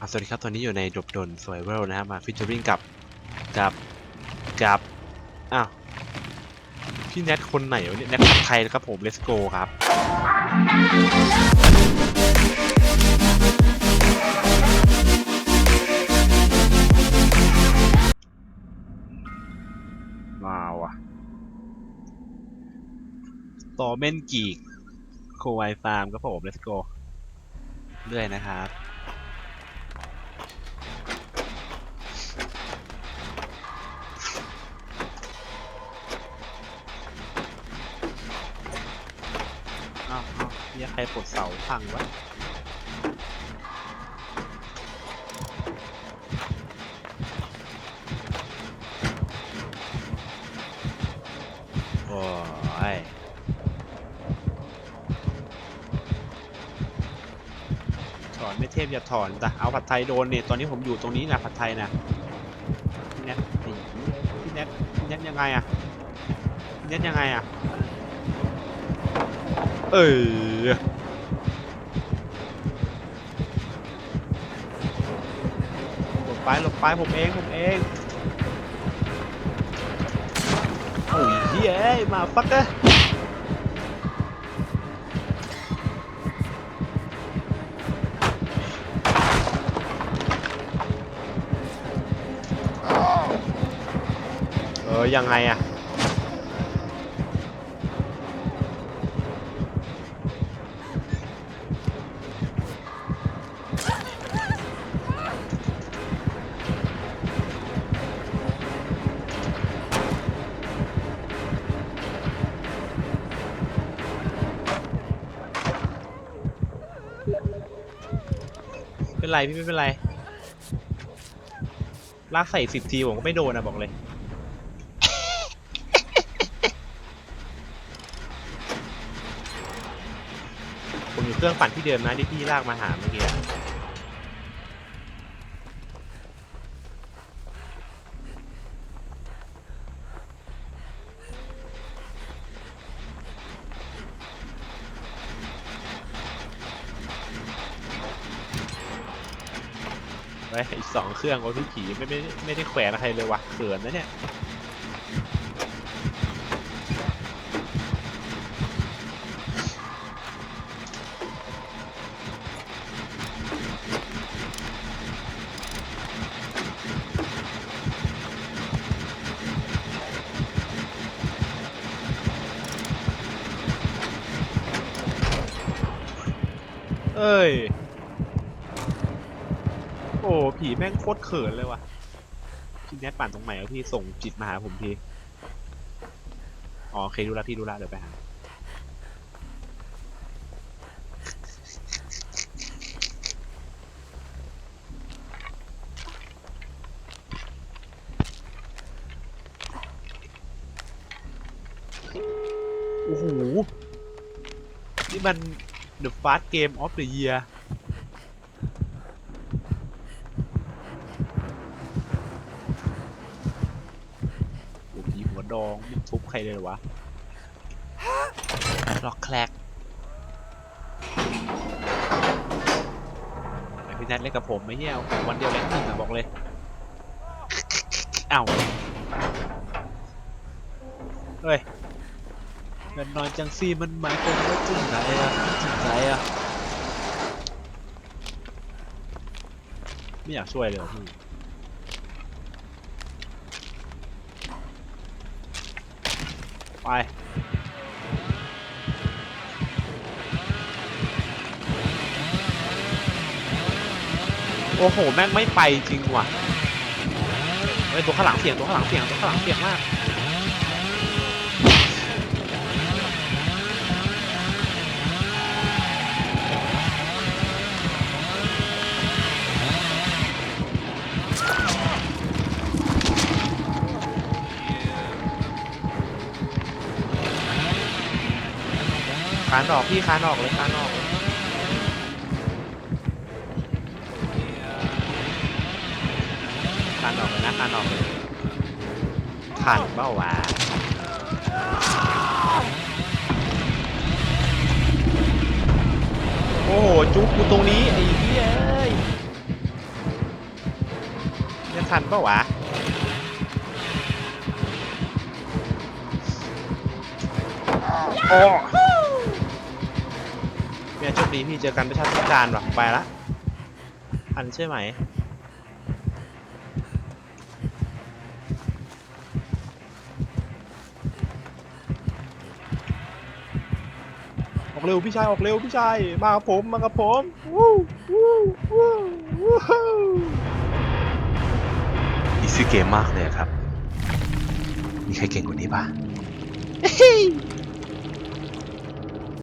อะสวัสดีครับตอนนี้อยู่ในดบดนสวยเวลนะฮะมาฟิชเจอริงกับกับกับอ้าวพี่แนทคนไหนวะเนี่ยแนทคนไทยนะครับผม let's go ครับมาว่ะต่อเม่นกีกโคไวฟาร์มครับผม let's go เรื่อยนะครับ รปลดเสาพังวะโอ้ยถอนไม่เทพอย่าถอนจ้ะเอาผัดไทยโดนเนี่ยตอนนี้ผมอยู่ตรงนี้นะผัดไทยนะพี่แนทพี่แนทพี่แนทยังไงอะพี่แนทยังไงอะ เออหลบไปหลบไปผมเองผมเองโอ้ยเฮ้ยเอ้ยมาฟักเกอร์เออยังไงอะ เป็นไรพี่ไม่เป็นไร ลากใส่สิบทีผมก็ไม่โดนนะบอกเลย ผมอยู่เครื่องปั่นที่เดิมนะที่พี่ลากมาหาเมื่อกี้อะ ไว้อีกสองเครื่องโอ้พี่ผีไม่ไม่ไม่ได้แขวนใครเลยวะเขินนะเนี่ยเอ้ย อ้ผีแม่งโคตรเขินเลยว่ะพี่แนทปั่นตรงไหนวะพี่ส่งจิตมาหาผมทีอ๋อโอเคดูลวพี่ดูลวเดี๋ยวไปหาโอ้โหนี่มัน The Fast Game of the Year โอ้ผีหัวดองไม่ทุบใครเลยเหรอวะล็อกแคลกไอพี่แนทเล่นกับผมไม่เหี้ยโอ้โหวันเดียวเล่นหนึ่งอะบอกเลยเอ้าเฮ้ยเงินนอนจังซี่มันหมายความว่าจุ่งไหนอะจุ่งไหนอะไม่อยากช่วยเลยเหรอพี่ ไปโอ้โห แม่งไม่ไปจริงว่ะเฮ้ยตัวข้างหลังเสียง ตัวข้างหลังเสียง ตัวข้างหลังเสียงมาก คานออกพี่คานออกเลยคานออกคานออกเลยนะคานออกเลยคานเบ้าวะโอ้โหจุกกูตรงนี้ไอ้เหี้ยเอ้ยทันเปะวะโอ้ เมียโชคดีพี่เจอกันประชาธิการว่ะไปละทันใช่ไหมออกเร็วพี่ชายออกเร็วพี่ชายมากับผมมากับผมวู้วู้วู้วู้ฮู้อีซี่เกมมากเลยอะครับ มีใครเก่งกว่านี้ป่ะเฮ้ย